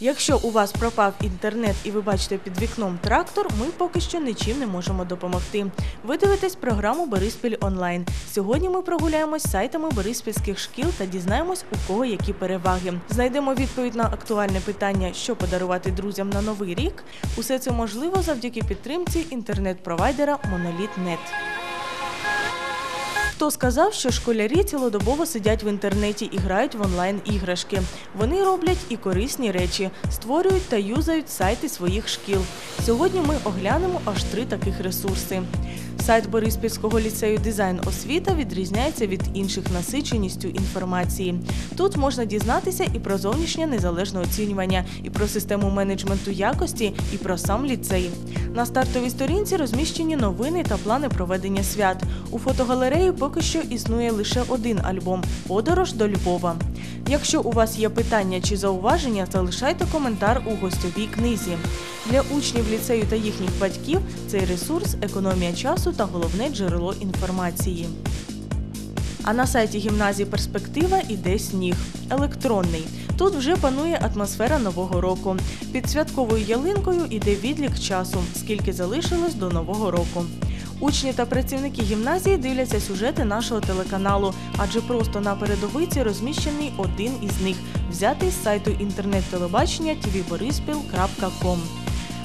Якщо у вас пропав інтернет і ви бачите під вікном трактор, ми поки що нічим не можемо допомогти. Ви дивитесь програму Бориспіль онлайн. Сьогодні ми прогуляємось сайтами бориспільських шкіл та дізнаємось, у кого які переваги. Знайдемо відповідь на актуальне питання, що подарувати друзям на новий рік. Усе це можливо завдяки підтримці інтернет-провайдера Monolith.net. Хто сказав, що школярі цілодобово сидять в інтернеті і грають в онлайн-іграшки? Вони роблять і корисні речі, створюють та юзають сайти своїх шкіл. Сьогодні ми оглянемо аж три таких ресурси. Сайт Бориспільського ліцею дизайн освіта відрізняється від інших насиченістю інформації. Тут можна дізнатися і про зовнішнє незалежне оцінювання, і про систему менеджменту якості, і про сам ліцей. На стартовій сторінці розміщені новини та плани проведення свят. У фотогалереї поки що існує лише один альбом Подорож до Львова. Якщо у вас є питання чи зауваження, залишайте коментар у гостьовій книзі. Для учнів ліцею та їхніх батьків цей ресурс економія часу та головне джерело інформації. А на сайті гімназії Перспектива іде сніг електронний. Тут вже панує атмосфера нового року. Під святковою ялинкою іде відлік часу, скільки залишилось до нового року. Учні та працівники гімназії дивляться сюжети нашого телеканалу, адже просто на передовиці розміщений один із них, взятий з сайту інтернет-телебачення tvborispil.com.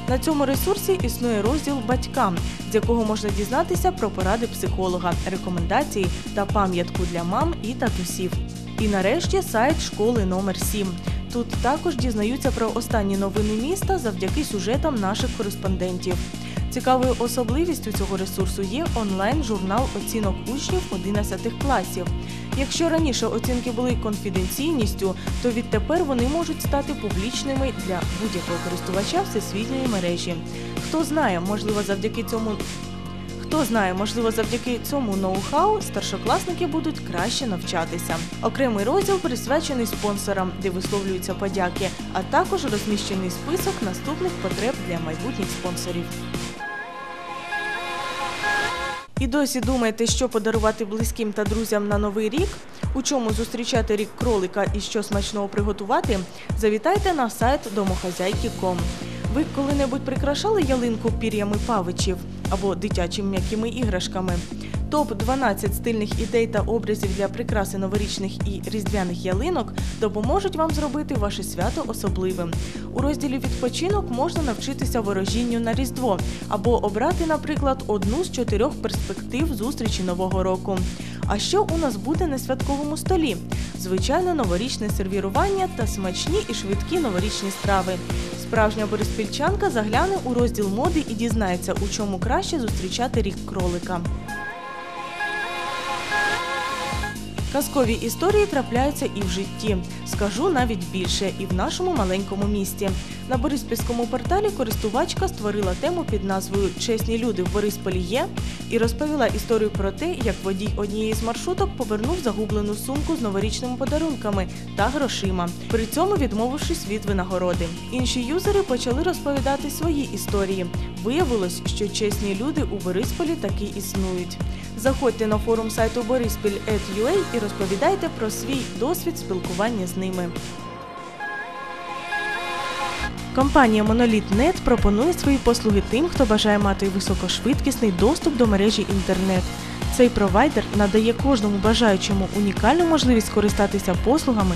На цьому ресурсі існує розділ Батькам, з якого можна дізнатися про поради психолога, рекомендації та пам'ятку для мам і татусів. І нарешті сайт школи номер 7 Тут також дізнаються про останні новини міста завдяки сюжетам наших кореспондентів. Цікавою особливістю цього ресурсу є онлайн-журнал оцінок учнів 11 класів. Якщо раніше оцінки були конфіденційністю, то відтепер вони можуть стати публічними для будь-якого користувача всесвітньої мережі. Хто знає, можливо, завдяки цьому. Хто знає, можливо, завдяки цьому ноу-хау старшокласники будуть краще навчатися. Окремий розділ присвячений спонсорам, де висловлюються подяки, а також розміщений список наступних потреб для майбутніх спонсорів. І досі думаєте, що подарувати близьким та друзям на новий рік? У чому зустрічати рік кролика і що смачного приготувати? Завітайте на сайт домохазяйки.ком. Ви коли-небудь прикрашали ялинку пір'ями павичів або дитячими м'якими іграшками? Топ 12 стильних ідей та образів для прикраси новорічних і різдвяних ялинок допоможуть вам зробити ваше свято особливим. У розділі відпочинок можна навчитися ворожінню на різдво або обрати, наприклад, одну з чотирьох перспектив зустрічі нового року. А що у нас буде на святковому столі? Звичайно, новорічне сервірування та смачні і швидкі новорічні страви. Справжня бориспільчанка загляне у розділ моди і дізнається, у чому краще зустрічати рік кролика. Казкові історії трапляються і в житті. Скажу навіть більше, і в нашому маленькому місті. На Бориспільському порталі користувачка створила тему під назвою Чесні люди в Борисполі є і розповіла історію про те, як водій однієї з маршруток повернув загублену сумку з новорічними подарунками та грошима, при цьому відмовившись від винагороди. Інші юзери почали розповідати свої історії. Виявилось, що чесні люди у Борисполі таки існують. Заходьте на форум сайту Бориспіль.ua і розповідайте про свій досвід спілкування з ними. Компанія Monolith.net пропонує свої послуги тим, хто бажає мати високошвидкісний доступ до мережі інтернет. Цей провайдер надає кожному бажаючому унікальну можливість скористатися послугами